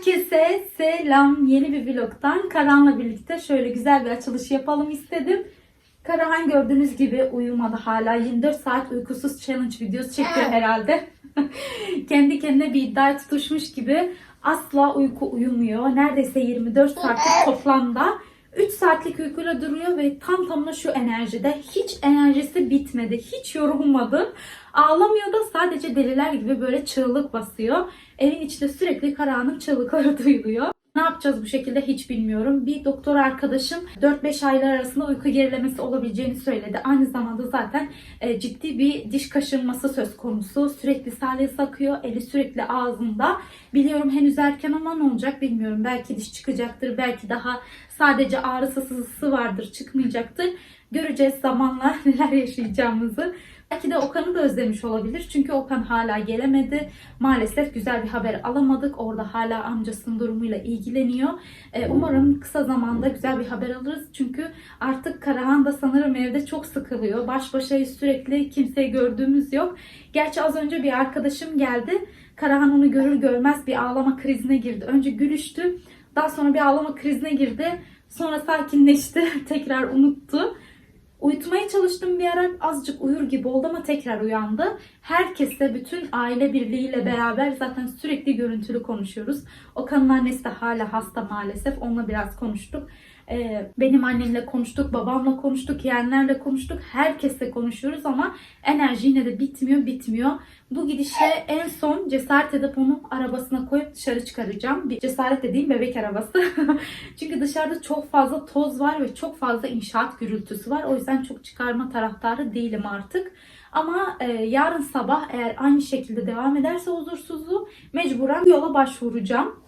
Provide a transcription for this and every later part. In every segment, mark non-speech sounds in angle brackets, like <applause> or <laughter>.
Herkese selam. Yeni bir vlogdan Karan'la birlikte şöyle güzel bir açılış yapalım istedim. Karahan gördüğünüz gibi uyumadı hala. 24 saat uykusuz challenge videosu çekiyor herhalde. <laughs> Kendi kendine bir iddia tutuşmuş gibi asla uyku uyumuyor. Neredeyse 24 saatlik toplamda 3 saatlik uykuyla duruyor ve tam tamına şu enerjide. Hiç enerjisi bitmedi. Hiç yorulmadı. Ağlamıyor da sadece deliler gibi böyle çığlık basıyor. Evin içinde sürekli Karahan'ın çığlıkları <laughs> duyuluyor. Ne yapacağız bu şekilde hiç bilmiyorum. Bir doktor arkadaşım 4-5 aylar arasında uyku gerilemesi olabileceğini söyledi. Aynı zamanda zaten e, ciddi bir diş kaşınması söz konusu. Sürekli salyası akıyor. Eli sürekli ağzında. Biliyorum henüz erken ama ne olacak bilmiyorum. Belki diş çıkacaktır. Belki daha sadece ağrısı sızısı vardır çıkmayacaktır. Göreceğiz zamanla <laughs> neler yaşayacağımızı. Belki de Okan'ı da özlemiş olabilir. Çünkü Okan hala gelemedi. Maalesef güzel bir haber alamadık. Orada hala amcasının durumuyla ilgileniyor. Ee, umarım kısa zamanda güzel bir haber alırız. Çünkü artık Karahan da sanırım evde çok sıkılıyor. Baş başayız sürekli. Kimseyi gördüğümüz yok. Gerçi az önce bir arkadaşım geldi. Karahan onu görür görmez bir ağlama krizine girdi. Önce gülüştü. Daha sonra bir ağlama krizine girdi. Sonra sakinleşti. <laughs> Tekrar unuttu. Uyutmaya çalıştım bir ara azıcık uyur gibi oldu ama tekrar uyandı. Herkesle bütün aile birliğiyle beraber zaten sürekli görüntülü konuşuyoruz. Okan'ın annesi de hala hasta maalesef. Onunla biraz konuştuk. Ee, benim annemle konuştuk, babamla konuştuk, yeğenlerle konuştuk. Herkesle konuşuyoruz ama enerji yine de bitmiyor, bitmiyor. Bu gidişle en son cesaret edip onu arabasına koyup dışarı çıkaracağım. Bir cesaret dediğim bebek arabası. <laughs> Çünkü dışarıda çok fazla toz var ve çok fazla inşaat gürültüsü var. O yüzden çok çıkarma taraftarı değilim artık. Ama e, yarın sabah eğer aynı şekilde devam ederse huzursuzluğu mecburen yola başvuracağım.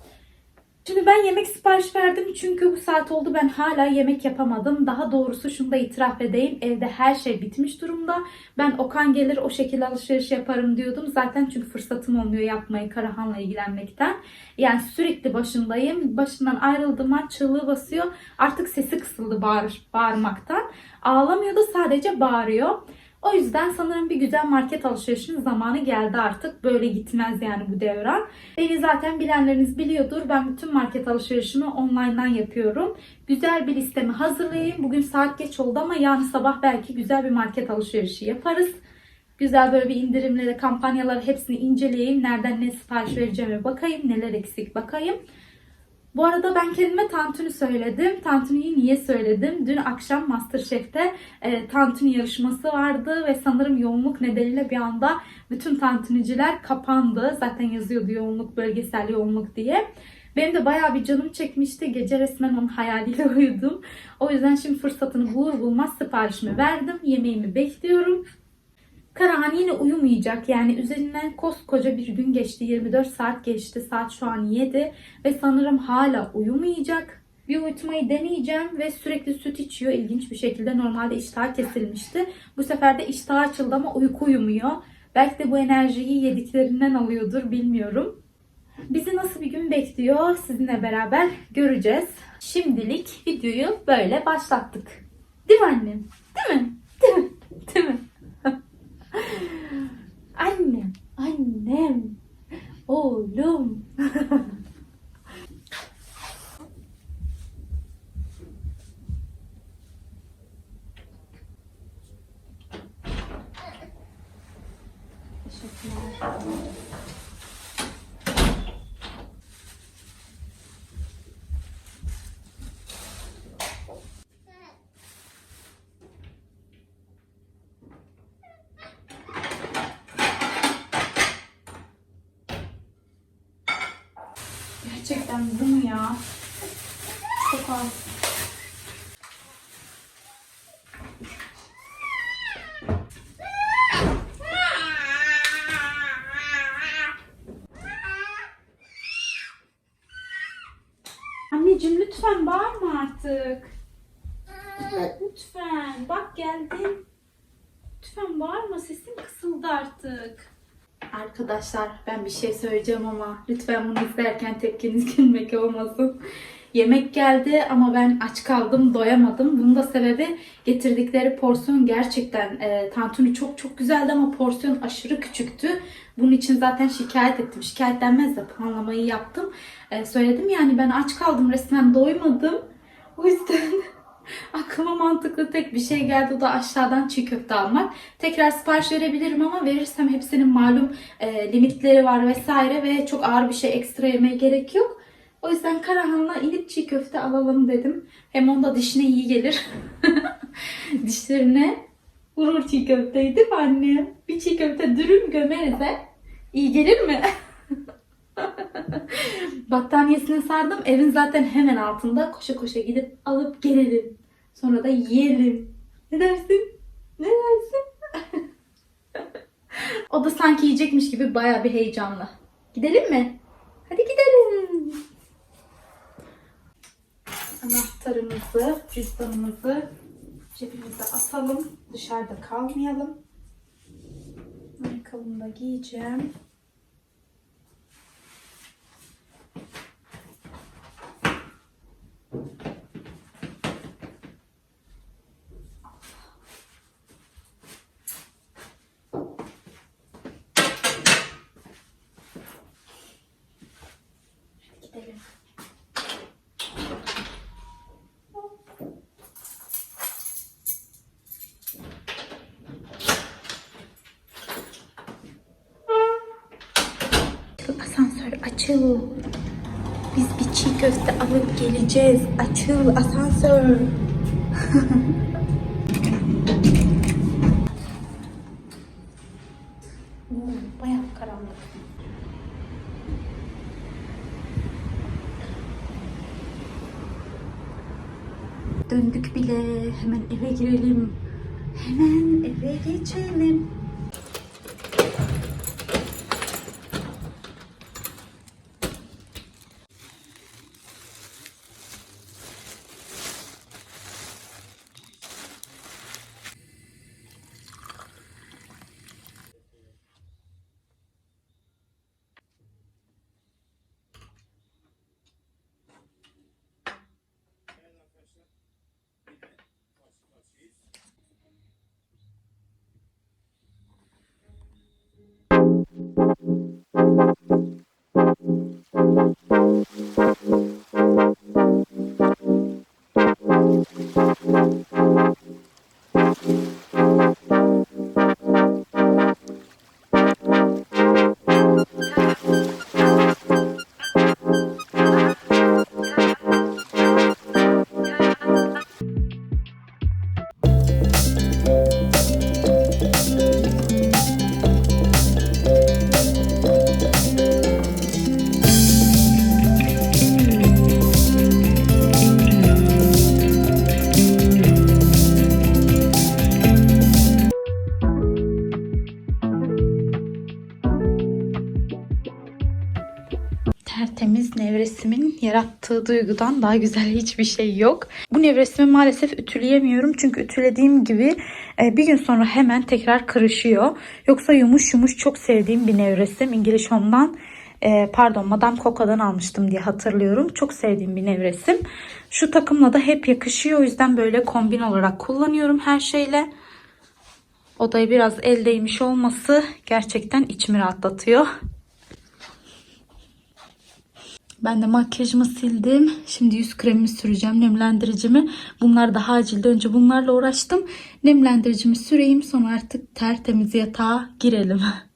Şimdi ben yemek sipariş verdim çünkü bu saat oldu ben hala yemek yapamadım. Daha doğrusu şunu da itiraf edeyim. Evde her şey bitmiş durumda. Ben Okan gelir o şekilde alışveriş yaparım diyordum. Zaten çünkü fırsatım olmuyor yapmayı Karahan'la ilgilenmekten. Yani sürekli başındayım. Başından ayrıldığım an çığlığı basıyor. Artık sesi kısıldı bağır, bağırmaktan. Ağlamıyor da sadece bağırıyor. O yüzden sanırım bir güzel market alışverişinin zamanı geldi artık. Böyle gitmez yani bu devran. Beni zaten bilenleriniz biliyordur. Ben bütün market alışverişimi online'dan yapıyorum. Güzel bir listemi hazırlayayım. Bugün saat geç oldu ama yarın sabah belki güzel bir market alışverişi yaparız. Güzel böyle bir indirimleri, kampanyaları hepsini inceleyeyim. Nereden ne sipariş vereceğime bakayım. Neler eksik bakayım. Bu arada ben kendime tantuni söyledim. Tantuniyi niye söyledim? Dün akşam Masterchef'te e, tantuni yarışması vardı ve sanırım yoğunluk nedeniyle bir anda bütün tantuniciler kapandı. Zaten yazıyordu yoğunluk, bölgesel yoğunluk diye. Benim de bayağı bir canım çekmişti. Gece resmen onun hayaliyle <laughs> uyudum. O yüzden şimdi fırsatını bulur bulmaz siparişimi verdim. Yemeğimi bekliyorum. Karahan yine uyumayacak. Yani üzerinden koskoca bir gün geçti. 24 saat geçti. Saat şu an 7. Ve sanırım hala uyumayacak. Bir uyutmayı deneyeceğim ve sürekli süt içiyor. İlginç bir şekilde normalde iştah kesilmişti. Bu sefer de iştah açıldı ama uyku uyumuyor. Belki de bu enerjiyi yediklerinden alıyordur bilmiyorum. Bizi nasıl bir gün bekliyor sizinle beraber göreceğiz. Şimdilik videoyu böyle başlattık. Değil mi annem? Değil mi? Değil mi? Değil mi? Annem, annem, oğlum. <laughs> Teşekkürler. Gerçekten bu mu ya? Çok az. Anneciğim lütfen bağırma artık. Lütfen. Bak geldim. Lütfen bağırma. Sesin kısıldı artık. Arkadaşlar ben bir şey söyleyeceğim ama lütfen bunu izlerken tepkiniz gülmek <laughs> olmasın. Yemek geldi ama ben aç kaldım, doyamadım. Bunun da sebebi getirdikleri porsiyon gerçekten e, tantuni çok çok güzeldi ama porsiyon aşırı küçüktü. Bunun için zaten şikayet ettim. Şikayet denmez de puanlamayı yaptım. E, söyledim yani ben aç kaldım resmen doymadım. O yüzden <laughs> aklıma mantıklı tek bir şey geldi. O da aşağıdan çiğ köfte almak. Tekrar sipariş verebilirim ama verirsem hepsinin malum e, limitleri var vesaire ve çok ağır bir şey ekstra yemeye gerek yok. O yüzden Karahan'la inip çiğ köfte alalım dedim. Hem onda dişine iyi gelir. <laughs> Dişlerine vurur çiğ köfteyi değil mi anne? Bir çiğ köfte dürüm gömeriz he. İyi gelir mi? <laughs> Battaniyesini sardım. Evin zaten hemen altında. Koşa koşa gidip alıp gelelim. Sonra da yiyelim. Ne dersin? Ne dersin? <laughs> o da sanki yiyecekmiş gibi baya bir heyecanlı. Gidelim mi? Hadi gidelim. Anahtarımızı, cüzdanımızı cebimize atalım. Dışarıda kalmayalım. Ayakkabımı da giyeceğim. Gidelim. Asansör açıl. Biz bir çiğ köfte alıp geleceğiz. Açıl asansör. <laughs> Bayağı karanlık. Döndük bile. Hemen eve girelim. Hemen eve geçelim. Yarattığı duygudan daha güzel <laughs> hiçbir şey yok. Bu nevresimi maalesef ütüleyemiyorum. Çünkü ütülediğim gibi e, bir gün sonra hemen tekrar kırışıyor. Yoksa yumuş yumuş çok sevdiğim bir nevresim. İngiliz Home'dan e, pardon Madame Coco'dan almıştım diye hatırlıyorum. Çok sevdiğim bir nevresim. Şu takımla da hep yakışıyor. O yüzden böyle kombin olarak kullanıyorum her şeyle. Odayı biraz eldeymiş olması gerçekten içimi rahatlatıyor. Ben de makyajımı sildim. Şimdi yüz kremimi süreceğim. Nemlendiricimi. Bunlar daha acildi. Önce bunlarla uğraştım. Nemlendiricimi süreyim. Sonra artık tertemiz yatağa girelim. <laughs>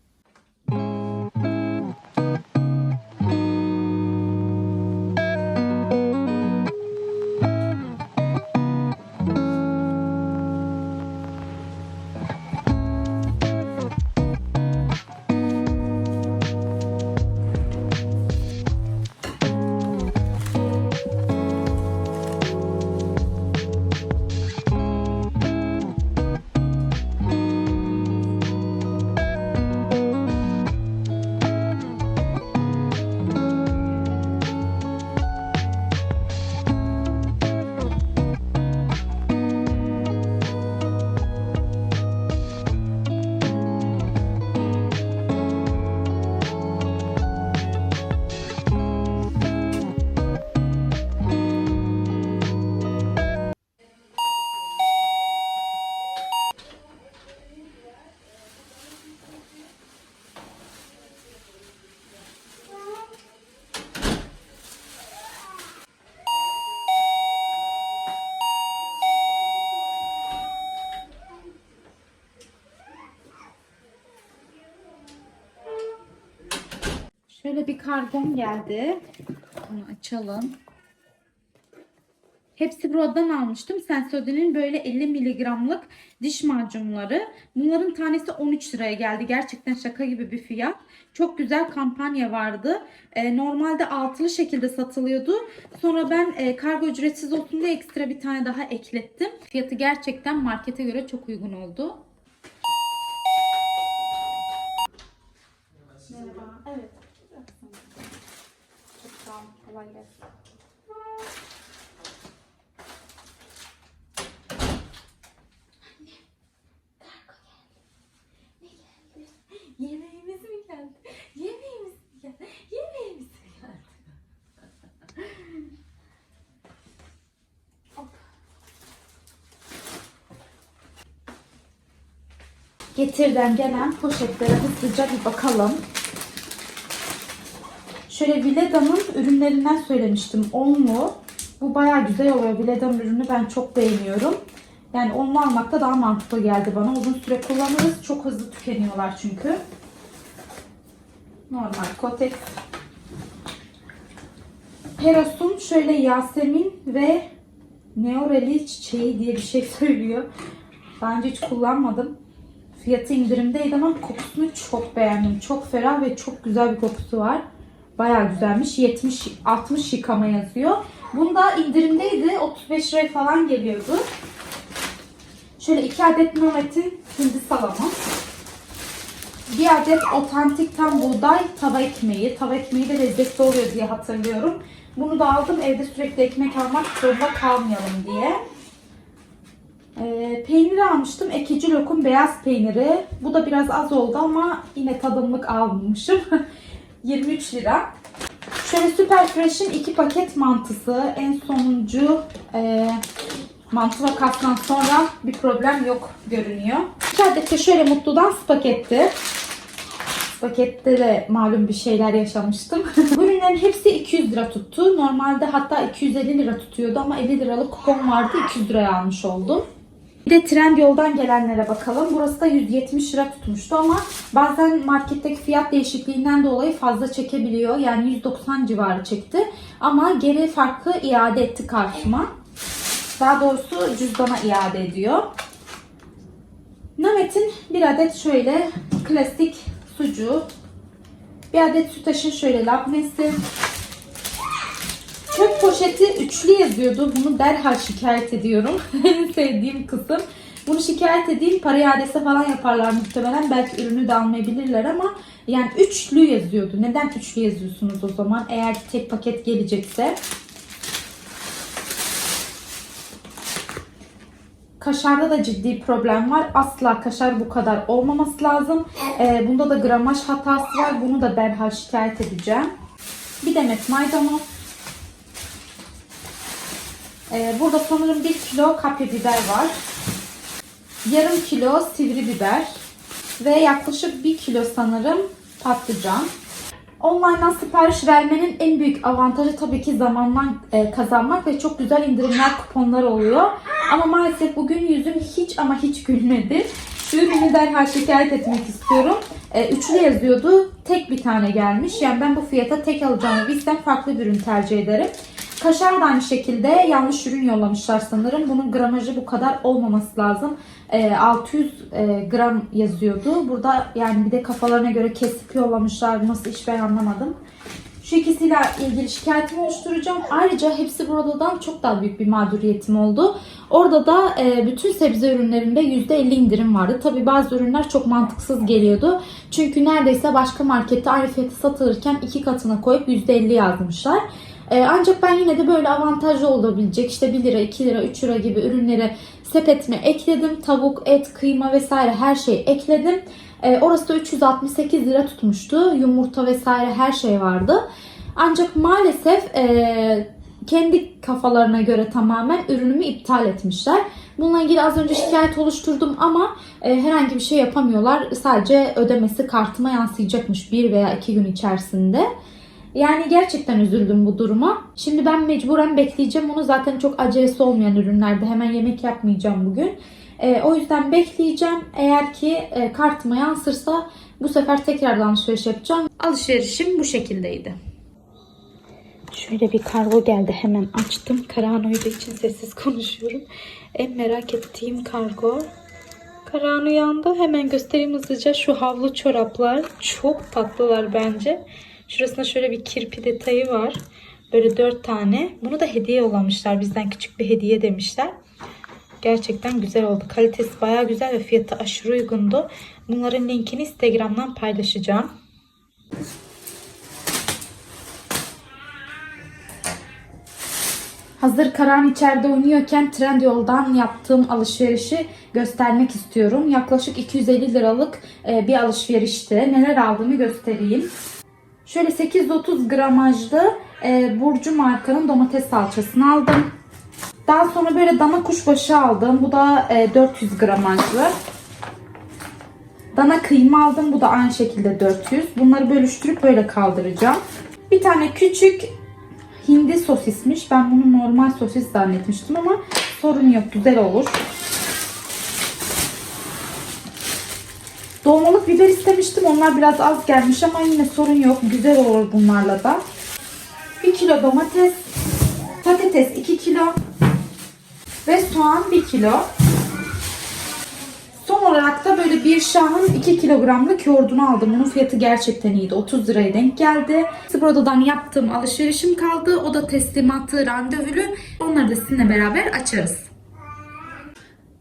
Şöyle bir kargom geldi. Bunu açalım. Hepsi buradan almıştım. Sensodyne'in böyle 50 miligramlık diş macunları. Bunların tanesi 13 liraya geldi. Gerçekten şaka gibi bir fiyat. Çok güzel kampanya vardı. Ee, normalde altılı şekilde satılıyordu. Sonra ben e, kargo ücretsiz olsun diye ekstra bir tane daha eklettim. Fiyatı gerçekten markete göre çok uygun oldu. Merhaba. Evet. Çok sağ olun. Kolay gelsin. Mi geldi? Yemeğimiz mi geldi? Yemeğimiz mi geldi? Getirden gelen poşetlere hızlıca bir bakalım. Şöyle Vileda'nın ürünlerinden söylemiştim. Onlu. Bu bayağı güzel oluyor. Vileda'nın ürünü ben çok beğeniyorum. Yani onlu almak da daha mantıklı geldi bana. Uzun süre kullanırız. Çok hızlı tükeniyorlar çünkü. Normal Kotex. Peros'un şöyle Yasemin ve Neoreli çiçeği diye bir şey <laughs> söylüyor. Daha önce hiç kullanmadım. Fiyatı indirimdeydi ama kokusunu çok beğendim. Çok ferah ve çok güzel bir kokusu var. Bayağı güzelmiş. 70 60 yıkama yazıyor. Bunda indirimdeydi. 35 liraya falan geliyordu. Şöyle 2 adet Nomet'in hindi salamı. Bir adet otantik tam buğday tava ekmeği. Tava ekmeği de lezzetli oluyor diye hatırlıyorum. Bunu da aldım evde sürekli ekmek almak zorunda kalmayalım diye. Ee, peynir almıştım. Ekici lokum beyaz peyniri. Bu da biraz az oldu ama yine tadımlık almışım. <laughs> 23 lira. Şöyle Super Fresh'in iki paket mantısı. En sonuncu e, mantı vakasından sonra bir problem yok görünüyor. İki adet de şöyle mutludan spagetti. Spaget'te de malum bir şeyler yaşamıştım. <laughs> Bu ürünlerin hepsi 200 lira tuttu. Normalde hatta 250 lira tutuyordu ama 50 liralık kupon vardı 200 liraya almış oldum. Bir de Trendyol'dan gelenlere bakalım. Burası da 170 lira tutmuştu ama bazen marketteki fiyat değişikliğinden dolayı fazla çekebiliyor. Yani 190 civarı çekti. Ama geri farklı iade etti karşıma. Daha doğrusu cüzdana iade ediyor. Namet'in bir adet şöyle klasik sucuğu. Bir adet sütaşın şöyle labnesi. Çöp poşeti üçlü yazıyordu. Bunu derhal şikayet ediyorum. <laughs> en sevdiğim kısım. Bunu şikayet edeyim. Para iadesi falan yaparlar muhtemelen. Belki ürünü de almayabilirler ama yani üçlü yazıyordu. Neden üçlü yazıyorsunuz o zaman? Eğer tek paket gelecekse. Kaşarda da ciddi problem var. Asla kaşar bu kadar olmaması lazım. Ee, bunda da gramaj hatası var. Bunu da derhal şikayet edeceğim. Bir demet maydanoz. Ee, burada sanırım 1 kilo kapya biber var. Yarım kilo sivri biber. Ve yaklaşık 1 kilo sanırım patlıcan. Online'dan sipariş vermenin en büyük avantajı tabii ki zamandan e, kazanmak ve çok güzel indirimler kuponlar oluyor. Ama maalesef bugün yüzüm hiç ama hiç gülmedi. Ürünü derhal şikayet etmek istiyorum. E, üçlü yazıyordu. Tek bir tane gelmiş. Yani ben bu fiyata tek alacağımı bilsem farklı bir ürün tercih ederim. Kaşar da aynı şekilde yanlış ürün yollamışlar sanırım. Bunun gramajı bu kadar olmaması lazım. E, 600 e, gram yazıyordu. Burada yani bir de kafalarına göre kesip yollamışlar. Nasıl iş ben anlamadım. Şu ikisiyle ilgili şikayetimi oluşturacağım. Ayrıca hepsi buradan çok daha büyük bir mağduriyetim oldu. Orada da e, bütün sebze ürünlerinde %50 indirim vardı. Tabi bazı ürünler çok mantıksız geliyordu. Çünkü neredeyse başka markette aynı fiyatı satılırken iki katına koyup %50 yazmışlar. E, ancak ben yine de böyle avantajlı olabilecek işte 1 lira, 2 lira, 3 lira gibi ürünleri sepetime ekledim. Tavuk, et, kıyma vesaire her şeyi ekledim. E, orası da 368 lira tutmuştu. Yumurta vesaire her şey vardı. Ancak maalesef e, kendi kafalarına göre tamamen ürünümü iptal etmişler. Bununla ilgili az önce şikayet oluşturdum ama e, herhangi bir şey yapamıyorlar. Sadece ödemesi kartıma yansıyacakmış bir veya iki gün içerisinde. Yani gerçekten üzüldüm bu duruma. Şimdi ben mecburen bekleyeceğim. Onu zaten çok acelesi olmayan ürünlerde. Hemen yemek yapmayacağım bugün. E, o yüzden bekleyeceğim. Eğer ki e, kartıma yansırsa Bu sefer tekrardan alışveriş yapacağım. Alışverişim bu şekildeydi. Şöyle bir kargo geldi. Hemen açtım. Karahan uyuduğu için sessiz konuşuyorum. En merak ettiğim kargo. Karahan uyandı. Hemen göstereyim hızlıca. Şu havlu çoraplar. Çok tatlılar bence. Şurasında şöyle bir kirpi detayı var. Böyle dört tane. Bunu da hediye yollamışlar. Bizden küçük bir hediye demişler. Gerçekten güzel oldu. Kalitesi baya güzel ve fiyatı aşırı uygundu. Bunların linkini Instagram'dan paylaşacağım. Hazır Karan içeride oynuyorken Trendyol'dan yaptığım alışverişi göstermek istiyorum. Yaklaşık 250 liralık e, bir alışverişti. Neler aldığımı göstereyim. Şöyle 830 gramajlı e, Burcu markanın domates salçasını aldım. Daha sonra böyle dana kuşbaşı aldım. Bu da e, 400 gramajlı. Dana kıyma aldım. Bu da aynı şekilde 400. Bunları bölüştürüp böyle kaldıracağım. Bir tane küçük hindi sosismiş. Ben bunu normal sosis zannetmiştim ama sorun yok. Güzel olur. Dolmalık biber istemiştim. Onlar biraz az gelmiş ama yine sorun yok. Güzel olur bunlarla da. 1 kilo domates. Patates 2 kilo. Ve soğan 1 kilo. Son olarak da böyle bir şahın 2 kilogramlık yoğurdunu aldım. Bunun fiyatı gerçekten iyiydi. 30 liraya denk geldi. Sıfırdan yaptığım alışverişim kaldı. O da teslimatı randevulu. Onları da sizinle beraber açarız.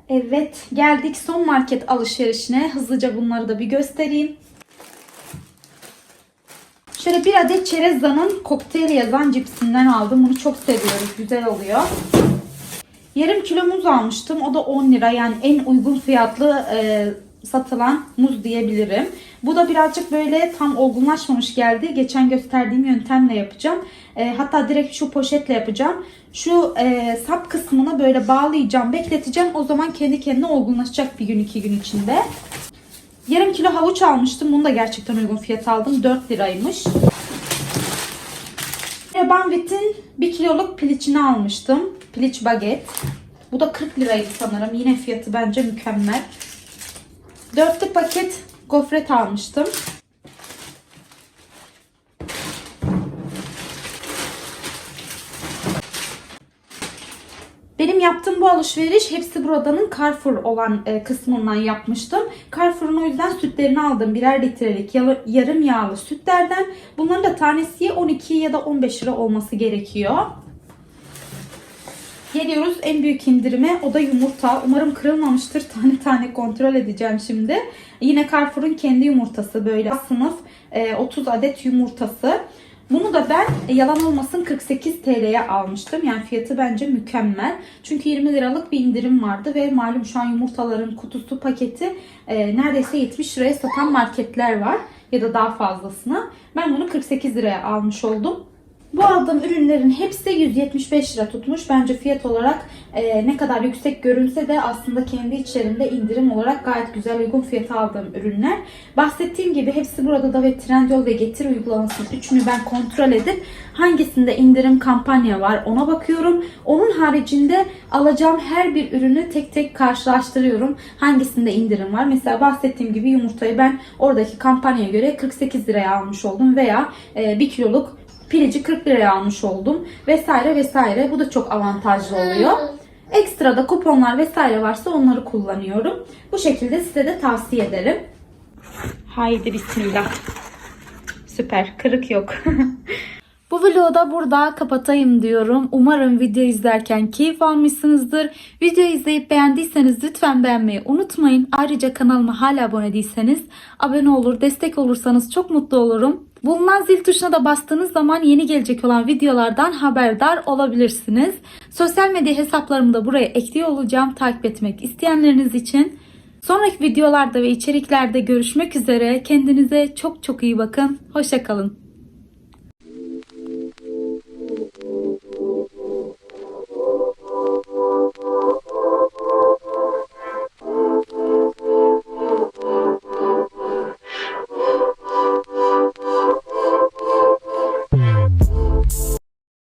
Evet geldik son market alışverişine. Hızlıca bunları da bir göstereyim. Şöyle bir adet Çereza'nın kokteyl yazan cipsinden aldım. Bunu çok seviyoruz. Güzel oluyor. Yarım kilo muz almıştım. O da 10 lira. Yani en uygun fiyatlı e, satılan muz diyebilirim. Bu da birazcık böyle tam olgunlaşmamış geldi. Geçen gösterdiğim yöntemle yapacağım. E, hatta direkt şu poşetle yapacağım. Şu e, sap kısmını böyle bağlayacağım, bekleteceğim. O zaman kendi kendine olgunlaşacak bir gün iki gün içinde. Yarım kilo havuç almıştım. Bunu da gerçekten uygun fiyat aldım. 4 liraymış. Banvit'in 1 kiloluk piliçini almıştım. Piliç baget. Bu da 40 liraydı sanırım. Yine fiyatı bence mükemmel. Dörtlü paket gofret almıştım. Benim yaptığım bu alışveriş hepsi buradanın Carrefour olan e, kısmından yapmıştım. Carrefour'un o yüzden sütlerini aldım. Birer litrelik yarım yağlı sütlerden. Bunların da tanesi 12 ya da 15 lira olması gerekiyor. Geliyoruz en büyük indirime. O da yumurta. Umarım kırılmamıştır. <laughs> Tane tane kontrol edeceğim şimdi. Yine Carrefour'un kendi yumurtası böyle sınıf e, 30 adet yumurtası. Bunu da ben e, yalan olmasın 48 TL'ye almıştım. Yani fiyatı bence mükemmel. Çünkü 20 liralık bir indirim vardı ve malum şu an yumurtaların kutusu paketi e, neredeyse 70 liraya satan marketler var. Ya da daha fazlasına. Ben bunu 48 liraya almış oldum. Bu aldığım ürünlerin hepsi 175 lira tutmuş. Bence fiyat olarak e, ne kadar yüksek görünse de aslında kendi içlerinde indirim olarak gayet güzel uygun fiyata aldığım ürünler. Bahsettiğim gibi hepsi burada da ve Trendyol ve Getir uygulamasının üçünü ben kontrol edip hangisinde indirim kampanya var ona bakıyorum. Onun haricinde alacağım her bir ürünü tek tek karşılaştırıyorum. Hangisinde indirim var? Mesela bahsettiğim gibi yumurtayı ben oradaki kampanyaya göre 48 liraya almış oldum veya e, 1 kiloluk pilici 40 liraya almış oldum vesaire vesaire. Bu da çok avantajlı oluyor. Ekstra da kuponlar vesaire varsa onları kullanıyorum. Bu şekilde size de tavsiye ederim. Haydi bismillah. Süper. Kırık yok. <laughs> Bu vlogu da burada kapatayım diyorum. Umarım video izlerken keyif almışsınızdır. Videoyu izleyip beğendiyseniz lütfen beğenmeyi unutmayın. Ayrıca kanalıma hala abone değilseniz abone olur, destek olursanız çok mutlu olurum. Bulunan zil tuşuna da bastığınız zaman yeni gelecek olan videolardan haberdar olabilirsiniz. Sosyal medya hesaplarımı da buraya ekliyor olacağım takip etmek isteyenleriniz için. Sonraki videolarda ve içeriklerde görüşmek üzere. Kendinize çok çok iyi bakın. Hoşçakalın.